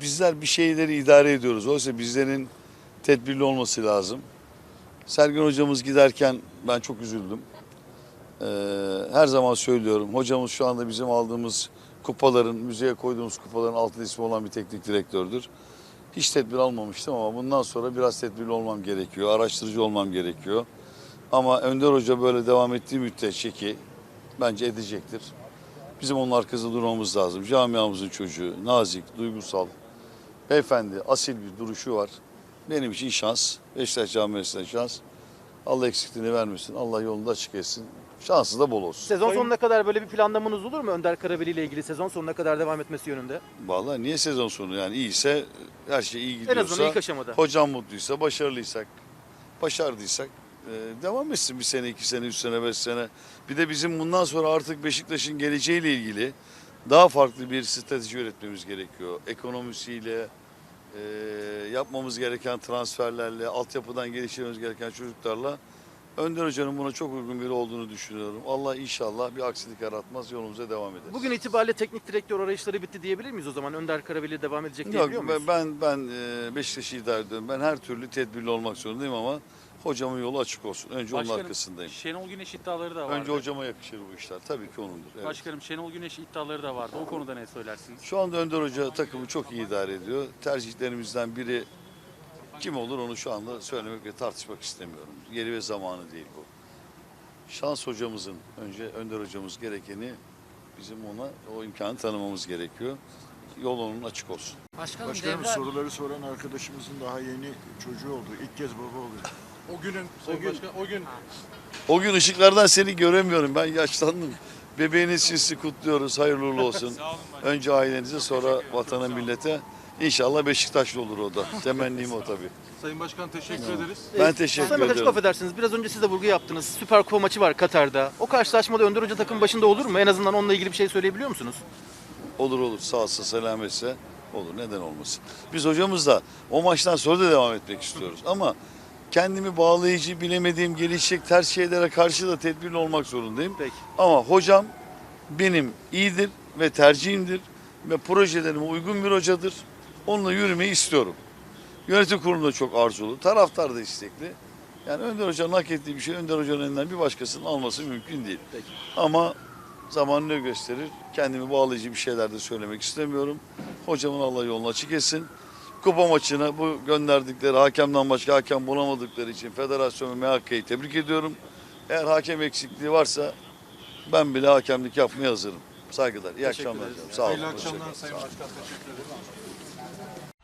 bizler bir şeyleri idare ediyoruz. Oysa bizlerin tedbirli olması lazım. Sergen hocamız giderken ben çok üzüldüm. Ee, her zaman söylüyorum. Hocamız şu anda bizim aldığımız kupaların, müzeye koyduğumuz kupaların altı ismi olan bir teknik direktördür. Hiç tedbir almamıştım ama bundan sonra biraz tedbirli olmam gerekiyor. Araştırıcı olmam gerekiyor. Ama Önder Hoca böyle devam ettiği müddetçe ki bence edecektir. Bizim onun arkasında durmamız lazım. Camiamızın çocuğu, nazik, duygusal, beyefendi, asil bir duruşu var. Benim için şans. Beşiktaş camiasına şans. Allah eksikliğini vermesin. Allah yolunda açık etsin. Şansı da bol olsun. Sezon sonuna kadar böyle bir planlamanız olur mu Önder Karabeli ile ilgili sezon sonuna kadar devam etmesi yönünde? Vallahi niye sezon sonu yani iyiyse her şey iyi En gidiyorsa. azından ilk aşamada. Hocam mutluysa, başarılıysak, başardıysak e, devam etsin bir sene, iki sene, üç sene, beş sene. Bir de bizim bundan sonra artık Beşiktaş'ın geleceğiyle ilgili daha farklı bir strateji üretmemiz gerekiyor. Ekonomisiyle, e, yapmamız gereken transferlerle, altyapıdan geliştirmemiz gereken çocuklarla Önder Hoca'nın buna çok uygun biri olduğunu düşünüyorum. Allah inşallah bir aksilik yaratmaz, yolumuza devam ederiz. Bugün itibariyle teknik direktör arayışları bitti diyebilir miyiz o zaman? Önder Karabeli devam edecek diyebiliyor Yok muyuz? ben ben, ben e, Beşiktaş'ı idare ediyorum. Ben her türlü tedbirli olmak zorundayım ama hocamın yolu açık olsun. Önce onun Başkanım, arkasındayım. Şenol Güneş iddiaları da vardı. Önce hocama yakışır bu işler. Tabii ki onundur. Evet. Başkanım Şenol Güneş iddiaları da vardı. O konuda ne söylersiniz? Şu anda Önder Hoca takımı çok iyi idare ediyor. Tercihlerimizden biri kim olur onu şu anda söylemek ve tartışmak istemiyorum. Yeri ve zamanı değil bu. Şans hocamızın önce Önder hocamız gerekeni bizim ona o imkanı tanımamız gerekiyor. Yol onun açık olsun. Başkanım, Başkanım devre- soruları soran arkadaşımızın daha yeni çocuğu oldu. İlk kez baba oluyor. O günün Sayın Başkan, o gün O gün ışıklardan seni göremiyorum. Ben yaşlandım. Bebeğiniz sizi kutluyoruz. Hayırlı uğurlu olsun. Önce ailenize sonra vatana millete. İnşallah Beşiktaşlı olur o da. Temennim o tabii. Sayın Başkan teşekkür ederiz. Ben teşekkür Sayın Bakan, ederim. çok affedersiniz. Biraz önce siz de vurgu yaptınız. Süper Kupa maçı var Katar'da. O karşılaşmada Önder Hoca takım başında olur mu? En azından onunla ilgili bir şey söyleyebiliyor musunuz? Olur olur. Sağsa selametse olur. Neden olmasın. Biz hocamızla o maçtan sonra da devam etmek istiyoruz. Ama kendimi bağlayıcı, bilemediğim, gelişecek ters şeylere karşı da tedbirli olmak zorundayım. Peki. Ama hocam benim iyidir ve tercihimdir ve projelerime uygun bir hocadır. Onunla yürümeyi istiyorum. Yönetim kurulu da çok arzulu, taraftar da istekli. Yani Önder Hoca'nın hak ettiği bir şey Önder Hoca'nın elinden bir başkasının alması mümkün değil. Peki. Ama zaman ne gösterir? Kendimi bağlayıcı bir şeyler de söylemek istemiyorum. Hocamın Allah yolunu açık etsin. Kupa maçına bu gönderdikleri hakemden başka hakem bulamadıkları için federasyon ve MHK'yi tebrik ediyorum. Eğer hakem eksikliği varsa ben bile hakemlik yapmaya hazırım. Saygılar. İyi akşamlar. Sağ olun. Kalın. akşamlar Sayın Başkan teşekkür ederim.